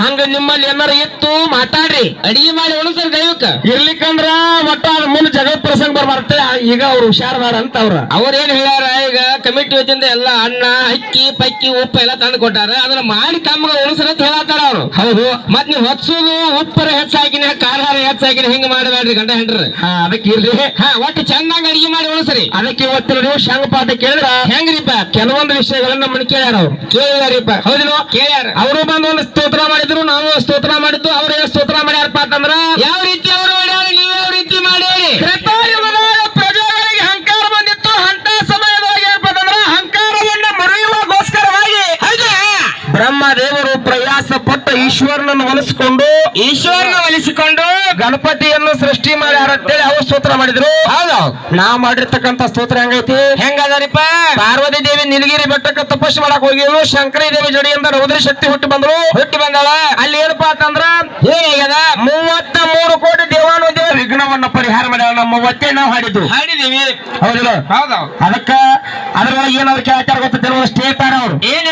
ಹಂಗ ನಿಮ್ಮಲ್ಲಿ ಏನಾರ ಇತ್ತು ಮಾತಾಡ್ರಿ. ಅಡಿಗೆ ಮಾಡಿ ಉಳಿಸ್ರಿ ದೈವಕ್ಕ. ಇರ್ಲಿಕ್ಕಂದ್ರ ಒಟ್ಟ ಅದ್ ಮುಂದೆ ಜಗತ್ ಪ್ರಸಂಗ ಬರ್ಬಾರ್ತೆ ಈಗ ಅವ್ರು ಹುಷಾರ್ ಮಾಡ ಅಂತ ಅವ್ರ. ಅವ್ರೇನ್ ಹೇಳ್ಯಾರ ಈಗ ಕಮಿಟಿ ವತಿಯಿಂದ ಎಲ್ಲ ಅನ್ನ ಅಕ್ಕಿ ಪಕ್ಕಿ ಉಪ್ಪು ಎಲ್ಲ ತಂದು ಕೊಟ್ಟಾರ. ಅದನ್ನ ಮಾಡಿ ತಮ್ಗ ಉಳಿಸ್ರ ಅಂತ ಹೇಳತ್ತಾರ ಅವ್ರು. ಹೌದು. ಮತ್ ನೀವು ಹೊತ್ಸುದು ಉಪ್ಪರ ಹೆಚ್ಚಾಕಿನ ಖಾರ ಹೆಚ್ಚಾಕಿನ ಹಿಂಗ ಮಾಡಬೇಡ್ರಿ ಗಂಡ ಹೆಂಡ್ರ. ಹಾ ಅದಕ್ಕೆ ಇರ್ಲಿ. ಹಾ ಒಟ್ಟು ಚಂದಂಗ ಅಡಿಗೆ ಮಾಡಿ ಉಳಿಸ್ರಿ ಅದಕ್ಕೆ ಇವತ್ತಿನ ನೀವು ಶಂಗ ಪಾಠ ಕೇಳಿದ್ರ? ಹೆಂಗ್ರಿಪ್ಪ? ಕೆಲವೊಂದು ವಿಷಯಗಳನ್ನ ನಮ್ಮನ್ನ ಕೇಳ್ಯಾರ ಅವ್ರು. ಕೇಳಿದಾರಿಪ್ಪ ಹೌದಿಲ್ವ? ಕೇಳ್ಯಾರ. ಅವರು ಬಂದು ಒಂದು ಸ್ತೋತ್ರ ನಾವು ಸ್ತೋತ್ರ ಮಾಡಿದ್ದು, ಅವ್ರ ಏನ್ ಸ್ತೋತ್ರ ಮಾಡ್ಯಾರಪ್ಪ ಅಂತಂದ್ರ, ಯಾವ ರೀತಿ ಅವರು ಮಾಡ್ಯಾರ, ನೀವು ಯಾವ ರೀತಿ ಮಾಡ್ಯಾರಿ? ತ್ರೇತಾಯುಗದಾಗ ಪ್ರಜೆಗಳಿಗೆ ಅಹಂಕಾರ ಬಂದಿತ್ತು, ಅಂತ ಸಮಯದೊಳಗೆ ಏನಪ್ಪ ಅಂತಂದ್ರ ಅಹಂಕಾರವನ್ನ ಬ್ರಹ್ಮ ದೇವರು ಪ್ರಯಾಸ ಪಟ್ಟ ಈಶ್ವರನನ್ನು ಒಲಿಸಿಕೊಂಡು ಈಶ್ವರನ ಒಲಿಸಿಕೊಂಡು ಗಣಪತಿಯನ್ನು ಸೃಷ್ಟಿ ಮಾಡ್ಯಾರ ಅಂತೇಳಿ ಅವ್ರು ಸ್ತೋತ್ರ ಮಾಡಿದ್ರು. ಹೌದು. ನಾ ಮಾಡಿರ್ತಕ್ಕಂತ ಸ್ತೋತ್ರ ಹೆಂಗೈತಿ? ಹೆಂಗದಾರಿಪ್ಪ? ಪಾರ್ವತಿ ದೇವಿ ನೀಲಗಿರಿ ಬೆಟ್ಟಕ್ಕೆ ತಪಸ್ಸು ಮಾಡಕ್ ಹೋಗಿದ್ರು ಶಂಕರಿ ದೇವಿ ಜಡಿಯಿಂದ ರೌದ್ರಿ ಶಕ್ತಿ ಹುಟ್ಟಿ ಬಂದ್ರು ಹುಟ್ಟಿ ಬಂದಾಳ? ಅಲ್ಲಿ ಏನಪ್ಪಾ ಅಂತಂದ್ರ ಏನಾಗ್ಯದ ಮೂವತ್ತ ಮೂರು ಕೋಟಿ ದೇವಾನು ದೇವ ವಿಘ್ನವನ್ನ ಪರಿಹಾರ ಮಾಡ್ಯಾರ ನಮ್ಮ ಒತ್ತೆ ನಾವು ಹಾಡಿದ್ದು. ಹಾಡಿದೀವಿ ಹೌದಿಲ್ಲ? ಹೌದು. ಅದಕ್ಕ ಅದ್ರೊಳಗೆ ಏನಾದ್ರು ಕೇಳ್ತಾರ ಗೊತ್ತಿಲ್ಲ ಸ್ಟೇಟ್ ಅವ್ರು. ಏನ್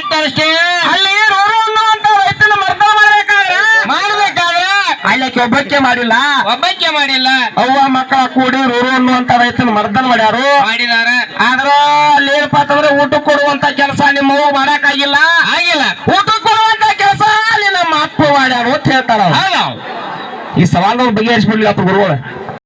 ಆಕಿ ಒಬ್ಬಕ್ಕೆ ಮಾಡಿಲ್ಲ. ಒಬ್ಬಕ್ಕೆ ಮಾಡಿಲ್ಲ. ಅವ್ವ ಮಕ್ಕಳ ಕೂಡಿ ರೂರು ಅನ್ನುವಂತ ರೈತನ ಮರ್ದಲ್ ಮಾಡ್ಯಾರು. ಮಾಡಿದಾರ. ಆದ್ರ ಅಲ್ಲಿ ಏನಪ್ಪಾ ಅಂತಂದ್ರೆ ಊಟ ಕೊಡುವಂತ ಕೆಲಸ ನಿಮ್ಮ ಅವ್ವ ಮಾಡಕ್ಕಾಗಿಲ್ಲ. ಆಗಿಲ್ಲ. ಊಟ ಕೊಡುವಂತ ಕೆಲಸ ಅಲ್ಲಿ ನಮ್ಮ ಅಪ್ಪ ಮಾಡ್ಯಾರು ಅಂತ ಹೇಳ್ತಾರ. ಈ ಸವಾಲ್ ಬಗೆಹರಿಸ್ಬಿಡ್ಲಿ ಅಪ್ಪ ಗುರುಗಳು?